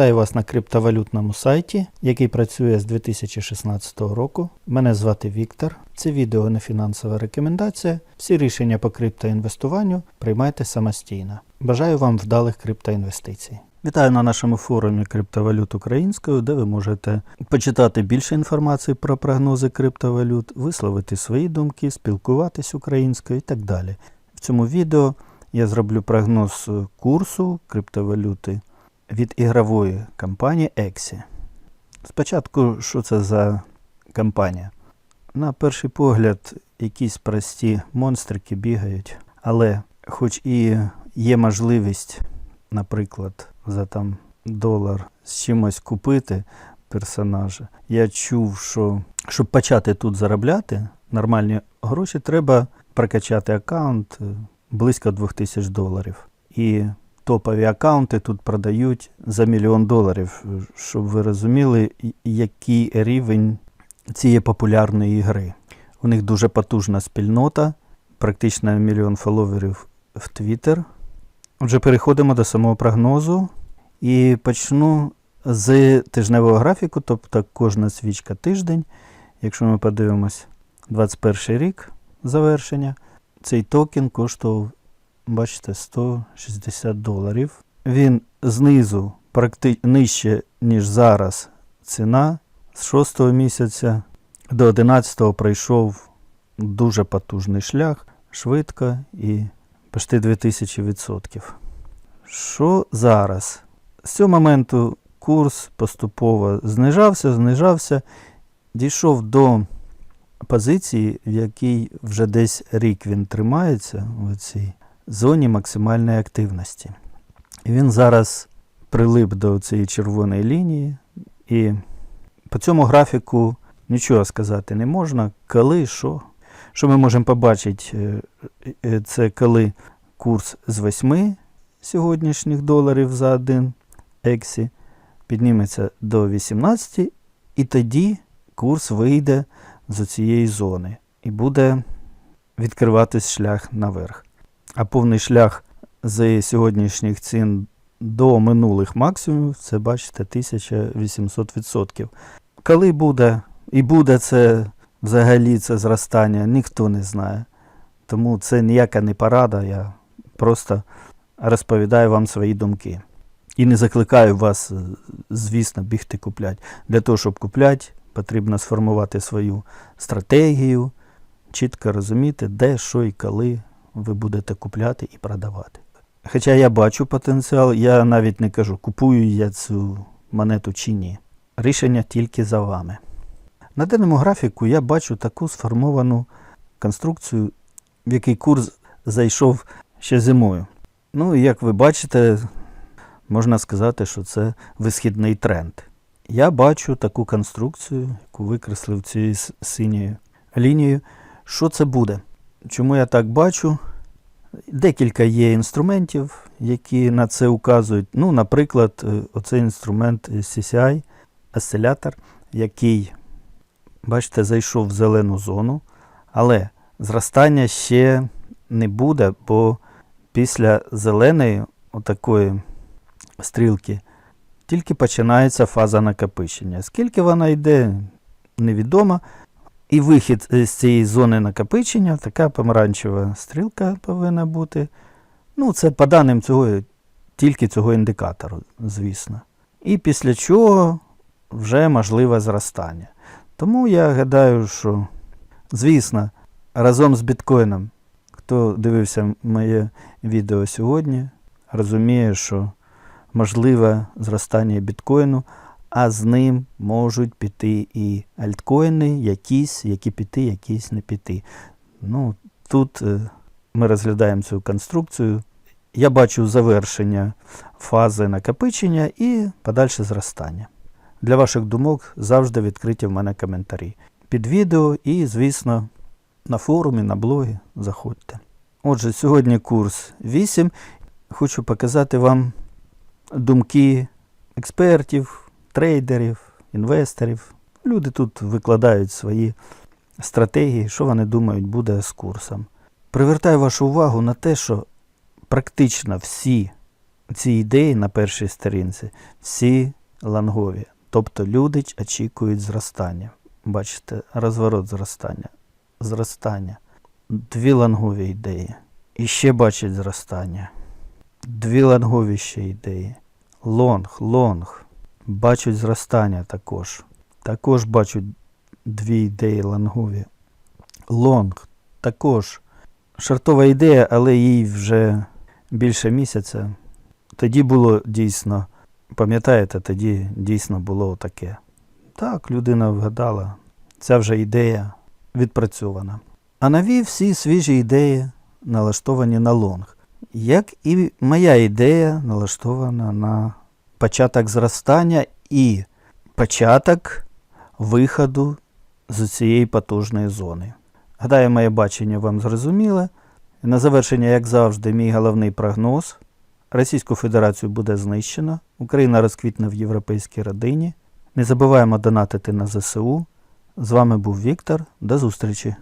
Вітаю вас на криптовалютному сайті, який працює з 2016 року. Мене звати Віктор. Це відео не фінансова рекомендація. Всі рішення по криптоінвестуванню приймайте самостійно. Бажаю вам вдалих криптоінвестицій. Вітаю на нашому форумі криптовалют українською, де ви можете почитати більше інформації про прогнози криптовалют, висловити свої думки, спілкуватись українською і так далі. В цьому відео я зроблю прогноз курсу криптовалюти від ігрової компанії Exi. Спочатку, що це за компанія? На перший погляд, якісь прості монстрики бігають, але хоч і є можливість, наприклад, за там долар з чимось купити персонажа, я чув, що щоб почати тут заробляти нормальні гроші, треба прокачати аккаунт е, близько 2000 доларів. І топові аккаунти тут продають за мільйон доларів, щоб ви розуміли, який рівень цієї популярної ігри. У них дуже потужна спільнота, практично мільйон фоловерів в Twitter. Отже, переходимо до самого прогнозу і почну з тижневого графіку, тобто кожна свічка тиждень. Якщо ми подивимось 21 рік завершення, цей токен коштував, бачите, 160 доларів. Він знизу практи... нижче, ніж зараз ціна. З 6 місяця до 11 пройшов дуже потужний шлях, швидко і почти 2000%. Що зараз? З цього моменту курс поступово знижався, знижався, дійшов до позиції, в якій вже десь рік він тримається в цій зоні максимальної активності. Він зараз прилип до цієї червоної лінії, і по цьому графіку нічого сказати не можна. Коли, що? Що ми можемо побачити, е, е, це коли курс з 8 сьогоднішніх доларів за один ексі підніметься до 18, і тоді курс вийде з цієї зони і буде відкриватись шлях наверх. А повний шлях з сьогоднішніх цін до минулих максимумів, це бачите, 1800%. Коли буде і буде це взагалі це зростання, ніхто не знає. Тому це ніяка не порада, я просто розповідаю вам свої думки. І не закликаю вас, е, звісно, бігти купляти. Для того, щоб купляти, потрібно сформувати свою стратегію, чітко розуміти, де, що і коли ви будете купляти і продавати. Хоча я бачу потенціал, я навіть не кажу, купую я цю монету чи ні. Рішення тільки за вами. На даному графіку я бачу таку сформовану конструкцію, в який курс зайшов ще зимою. Ну, і як ви бачите, можна сказати, що це висхідний тренд. Я бачу таку конструкцію, яку викреслив цією синьою лінією. Що це буде? Чому я так бачу? Декілька є інструментів, які на це указують. Ну, наприклад, е, оцей інструмент CCI, осцилятор, який, бачите, зайшов в зелену зону, але зростання ще не буде, бо після зеленої отакої стрілки тільки починається фаза накопичення. Скільки вона йде, невідомо. І вихід е, з цієї зони накопичення, така помаранчева стрілка повинна бути. Ну, це по даним цього, тільки цього індикатору, звісно. І після чого вже можливе зростання. Тому я гадаю, що, звісно, разом з біткоїном, хто дивився моє відео сьогодні, розуміє, що можливе зростання біткоїну, а з ним можуть піти і альткоїни, якісь, які піти, якісь не піти. Ну, тут е, ми розглядаємо цю конструкцію. Я бачу завершення фази накопичення і подальше зростання. Для ваших думок завжди відкриті в мене коментарі під відео і, звісно, на форумі, на блогі заходьте. Отже, сьогодні курс 8. Хочу показати вам думки експертів, трейдерів, інвесторів. Люди тут викладають свої стратегії, що вони думають буде з курсом. Привертаю вашу увагу на те, що практично всі ці ідеї на першій сторінці всі лангові. Тобто люди очікують зростання. Бачите, розворот зростання. Зростання. Дві лангові ідеї. І ще бачать зростання. Дві лангові ще ідеї. Лонг, лонг. Бачать зростання також. Також бачать дві ідеї лонгові. Лонг також. Шартова ідея, але їй вже більше місяця. Тоді було дійсно, пам'ятаєте, тоді дійсно було таке. Так, людина вгадала. Ця вже ідея відпрацьована. А нові всі свіжі ідеї налаштовані на лонг. Як і моя ідея налаштована на початок зростання і початок виходу з цієї потужної зони. Гадаю, моє бачення вам зрозуміле. На завершення, як завжди, мій головний прогноз. Російську Федерацію буде знищено, Україна розквітне в європейській родині. Не забуваємо донатити на ЗСУ. З вами був Віктор. До зустрічі!